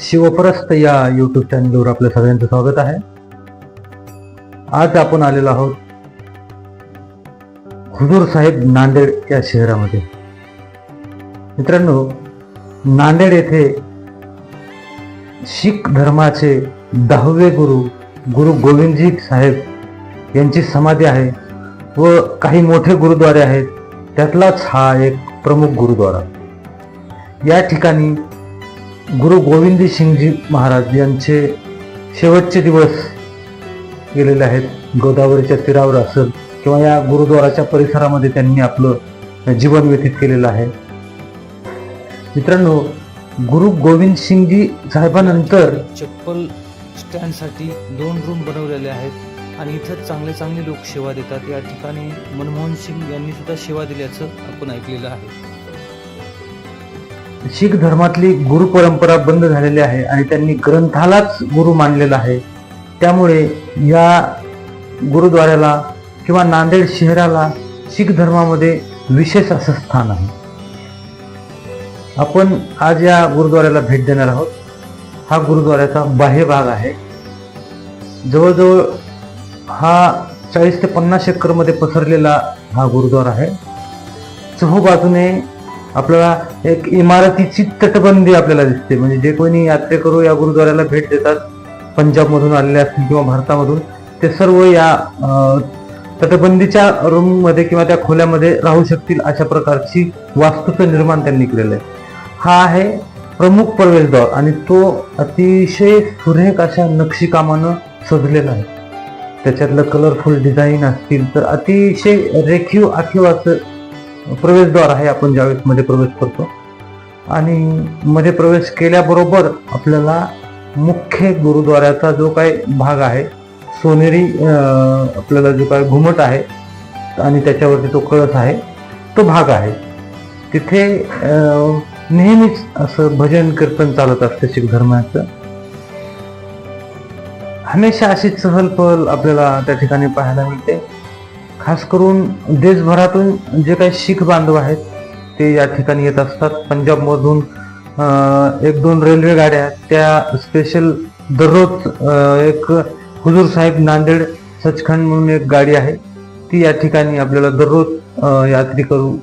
शिवप्रस्त या यूट्यूब चॅनलवर आपल्या सगळ्यांचं स्वागत आहे. आज आपण आलेलो आहोत हुजूर साहेब नांदेड या शहरामध्ये. मित्रांनो नांदेड येथे शीख धर्माचे दहावे गुरु गुरु गोविंदजी साहेब यांची समाधी आहे व काही मोठे गुरुद्वारे आहेत. त्यातलाच हा एक प्रमुख गुरुद्वारा. या ठिकाणी गुरु गोविंद सिंगजी महाराज यांचे शेवटचे दिवस गेलेले आहेत. गोदावरीच्या तीरावर असेल किंवा या गुरुद्वाराच्या परिसरामध्ये त्यांनी आपलं जीवन व्यतीत केलेलं आहे. मित्रांनो गुरु गोविंद सिंगजी साहेबांनंतर चप्पल स्टँडसाठी दोन रूम बनवलेले आहेत आणि इथं चांगले चांगले लोक सेवा देतात. या ठिकाणी मनमोहन सिंग यांनी सुद्धा सेवा दिल्याचं आपण ऐकलेलं आहे. शीख धर्मातली गुरु परंपरा बंद झालेली आहे आणि त्यांनी ग्रंथालाच गुरु मानलेला आहे. त्यामुळे या गुरुद्वाऱ्याला किंवा नांदेड शहराला शीख धर्मामध्ये विशेष असं स्थान आहे. आपण आज या गुरुद्वाऱ्याला भेट देणार आहोत. हा गुरुद्वाऱ्याचा बाह्य भाग आहे. जवळजवळ हा चाळीस ते पन्नास एकरमध्ये पसरलेला हा गुरुद्वारा आहे. चहू बाजूने आपल्याला एक इमारतीची तटबंदी आपल्याला दिसते. म्हणजे जे कोणी यात्रेकरू या गुरुद्वाऱ्याला भेट देतात पंजाबमधून आलेले असतील किंवा भारतामधून ते सर्व या तटबंदीच्या रूममध्ये किंवा त्या खोल्यामध्ये राहू शकतील अशा प्रकारची वास्तूचं निर्माण त्यांनी केलेलं आहे. हा आहे प्रमुख प्रवेशद्वार आणि तो अतिशय सुरेख अशा नक्षीकामानं सजलेला आहे. त्याच्यातलं कलरफुल डिझाईन असतील तर अतिशय रेखीव आखीव असं प्रवेशद्वार आहे आपण ज्यावेळेस मध्ये प्रवेश करतो. आणि मध्ये प्रवेश केल्याबरोबर आपल्याला मुख्य गुरुद्वाऱ्याचा जो काही भाग आहे सोनेरी आपल्याला जो काय घुमट आहे आणि त्याच्यावरती तो कळस आहे तो भाग आहे. तिथे नेहमीच असं भजन कीर्तन चालत असतं शीख धर्माचं. हमेशा अशी चहलपहल आपल्याला त्या ठिकाणी पाहायला मिळते. खास करून देशभरातून जे काही शीख बांधव आहेत ते या ठिकाणी येत असतात. पंजाबमधून एक दोन रेल्वे गाड्या आहेत. त्या स्पेशल दररोज एक हुजूर साहेब नांदेड सचखंड म्हणून एक गाडी आहे. ती या ठिकाणी आपल्याला दररोज यात्री यात्रेकरू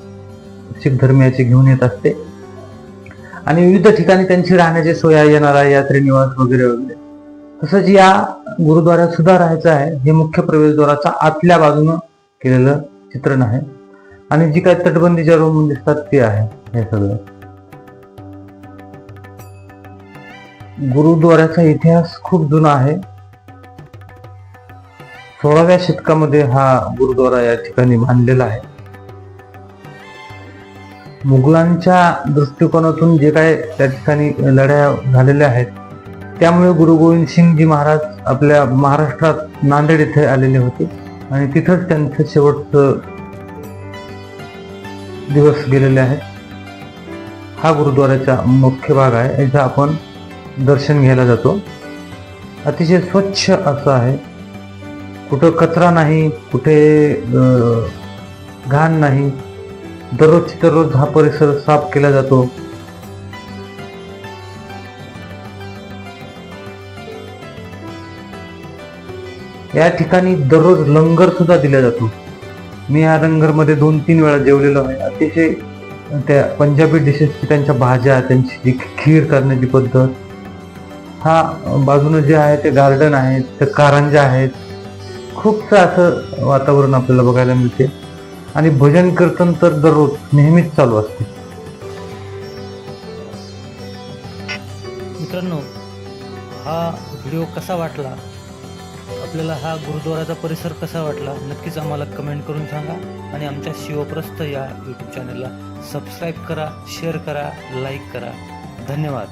शीख धर्मियाची घेऊन येत असते. आणि विविध ठिकाणी त्यांची राहण्याची सोय येणार आहे यात्रे यात्री निवास वगैरे वगैरे. तसंच या गुरुद्वाऱ्यात सुद्धा राहायचं आहे. हे मुख्य प्रवेशद्वाराच्या आतल्या बाजूनं केलेलं चित्रण आहे. आणि जी काय तटबंदीच्या रूम दिसतात ते आहे हे सगळं. गुरुद्वाराचा इतिहास खूप जुना आहे. सोळाव्या शतकामध्ये हा गुरुद्वारा या ठिकाणी बांधलेला आहे. मुघलांच्या दृष्टिकोनातून जे काय त्या ठिकाणी लढ्या झालेल्या आहेत त्यामुळे गुरु गोविंद सिंगजी महाराज आपल्या महाराष्ट्रात नांदेड येथे आलेले होते. आणि तिथंच त्यांचं शेवटचं दिवस गेलेले आहेत हा गुरुद्वाराचा मुख्य भाग आहे याचा आपण दर्शन घ्यायला जातो. अतिशय स्वच्छ असं आहे. कुठं कचरा नाही कुठे घाण नाही. दररोजची दररोज हा परिसर साफ केला जातो. या ठिकाणी दररोज लंगर सुद्धा दिला जातो. मी या लंगरमध्ये दोन तीन वेळा जेवलेलो आहे. अतिशय त्या पंजाबी डिशेसची त्यांच्या भाज्या त्यांची जी खीर करण्याची पद्धत हा बाजूने जे आहे ते गार्डन आहे ते कारंजा आहेत. खूपसं असं वातावरण आपल्याला बघायला मिळते. आणि भजन कीर्तन तर दररोज नेहमीच चालू असते. मित्रांनो हा व्हिडिओ कसा वाटला? आपल्याला हा गुरुद्वाराचा परिसर कसा वाटला नक्कीच आम्हाला कमेंट करून सांगा. आणि आमच्या शिवप्रस्थ या यूट्यूब चॅनलला सबस्क्राईब करा शेअर करा लाईक करा. धन्यवाद.